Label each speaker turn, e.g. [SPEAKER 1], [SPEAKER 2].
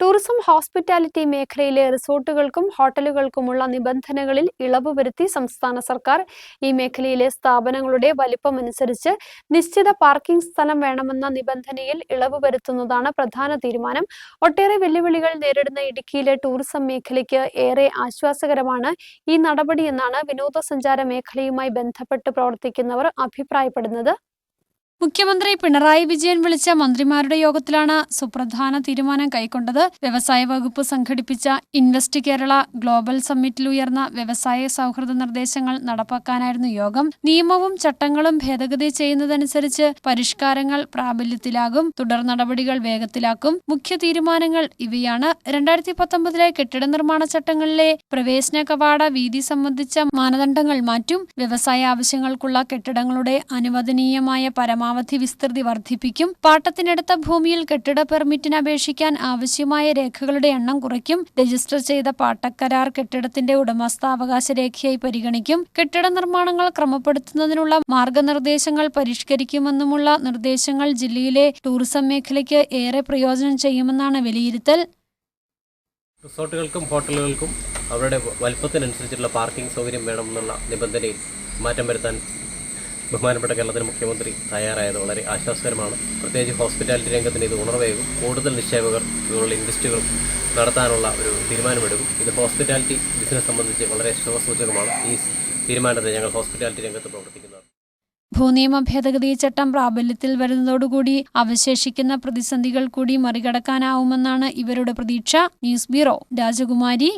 [SPEAKER 1] Tourism hospitality മേഖലയിലെ റിസോർട്ടുകൾക്കും ഹോട്ടലുകൾക്കുമുള്ള നിബന്ധനകളിൽ ഇളവ് വരുത്തി സംസ്ഥാന സർക്കാർ ഈ മേഖലയിലെ സ്ഥാപനങ്ങളുടെ വലിപ്പമനുസരിച്ച് നിശ്ചിത പാർക്കിംഗ് സ്ഥലം വേണമെന്ന നിബന്ധനയിൽ ഇളവ് വരുത്തുന്നതാണ് പ്രധാന തീരുമാനം. ഒട്ടേറെ വെല്ലുവിളികൾ നേരിടുന്ന ഇടുക്കിയിലെ ടൂറിസം മേഖലയ്ക്ക് ഏറെ ആശ്വാസകരമാണ് ഈ നടപടിയെന്നാണ് വിനോദസഞ്ചാര മേഖലയുമായി ബന്ധപ്പെട്ട് പ്രവർത്തിക്കുന്നവർ അഭിപ്രായപ്പെടുന്നത്.
[SPEAKER 2] മുഖ്യമന്ത്രി പിണറായി വിജയൻ വിളിച്ച മന്ത്രിമാരുടെ യോഗത്തിലാണ് സുപ്രധാന തീരുമാനം കൈക്കൊണ്ടത്. വ്യവസായ വകുപ്പ് സംഘടിപ്പിച്ച ഇൻവെസ്റ്റ് കേരള ഗ്ലോബൽ സമ്മിറ്റിൽ ഉയർന്ന വ്യവസായ സൗഹൃദ നിർദ്ദേശങ്ങൾ നടപ്പാക്കാനായിരുന്നു യോഗം. നിയമവും ചട്ടങ്ങളും ഭേദഗതി ചെയ്യുന്നതനുസരിച്ച് പരിഷ്കാരങ്ങൾ പ്രാബല്യത്തിലാകും തുടർ നടപടികൾ വേഗത്തിലാക്കും. മുഖ്യ തീരുമാനങ്ങൾ ഇവയാണ്. രണ്ടായിരത്തി പത്തൊമ്പതിലെ കെട്ടിട നിർമ്മാണ ചട്ടങ്ങളിലെ പ്രവേശന കവാട വീതി സംബന്ധിച്ച മാനദണ്ഡങ്ങൾ മാറ്റും. വ്യവസായ ആവശ്യങ്ങൾക്കുള്ള കെട്ടിടങ്ങളുടെ അനുവദനീയമായ പരമാവധി വിസ്തൃതി വർദ്ധിപ്പിക്കും. പാട്ടത്തിനെടുത്ത ഭൂമിയിൽ കെട്ടിട പെർമിറ്റിന് അപേക്ഷിക്കാൻ ആവശ്യമായ രേഖകളുടെ എണ്ണം കുറയ്ക്കും. രജിസ്റ്റർ ചെയ്ത പാട്ടക്കരാർ കെട്ടിടത്തിന്റെ ഉടമസ്ഥാവകാശ രേഖയായി പരിഗണിക്കും. കെട്ടിട നിർമ്മാണങ്ങൾ ക്രമപ്പെടുത്തുന്നതിനുള്ള മാർഗനിർദ്ദേശങ്ങൾ പരിഷ്കരിക്കുമെന്നുമുള്ള നിർദ്ദേശങ്ങൾ ജില്ലയിലെ ടൂറിസം മേഖലയ്ക്ക് ഏറെ പ്രയോജനം ചെയ്യുമെന്നാണ് വിലയിരുത്തൽ.
[SPEAKER 3] റിസോർട്ടുകൾക്കും ഹോട്ടലുകൾക്കും അവരുടെ വലുപ്പത്തിനനുസരിച്ചുള്ള പാർക്കിംഗ് സൗകര്യം വേണമെന്നുള്ള നിബന്ധനയിൽ മാറ്റം വരുത്താൻ ബഹുമാനപ്പെട്ട കേരളത്തിലെ മുഖ്യമന്ത്രി തയ്യാറായത് വളരെ ആശ്വാസകരമാണ്. പ്രത്യേകിച്ച് ഹോസ്പിറ്റാലിറ്റി രംഗത്തിന് ഇത് ഉണർവേകും. കൂടുതൽ നിക്ഷേപകർ ഇതുപോലുള്ള ഇൻവെസ്റ്റുകളും നടത്താനുള്ള ഒരു തീരുമാനമെടുക്കും. ഇത് ഹോസ്പിറ്റാലിറ്റി ബിസിനസ് സംബന്ധിച്ച് വളരെ ശുഭസൂചകമാണ് ഈ തീരുമാനത്തെ ഞങ്ങൾ ഹോസ്പിറ്റാലിറ്റി രംഗത്ത് പ്രവർത്തിക്കുന്നത്
[SPEAKER 2] ഭൂനിയമ ഭേദഗതി ചട്ടം പ്രാബല്യത്തിൽ വരുന്നതോടുകൂടി അവശേഷിക്കുന്ന പ്രതിസന്ധികൾ കൂടി മറികടക്കാനാവുമെന്നാണ് ഇവരുടെ പ്രതീക്ഷ. ന്യൂസ് ബ്യൂറോ രാജകുമാരി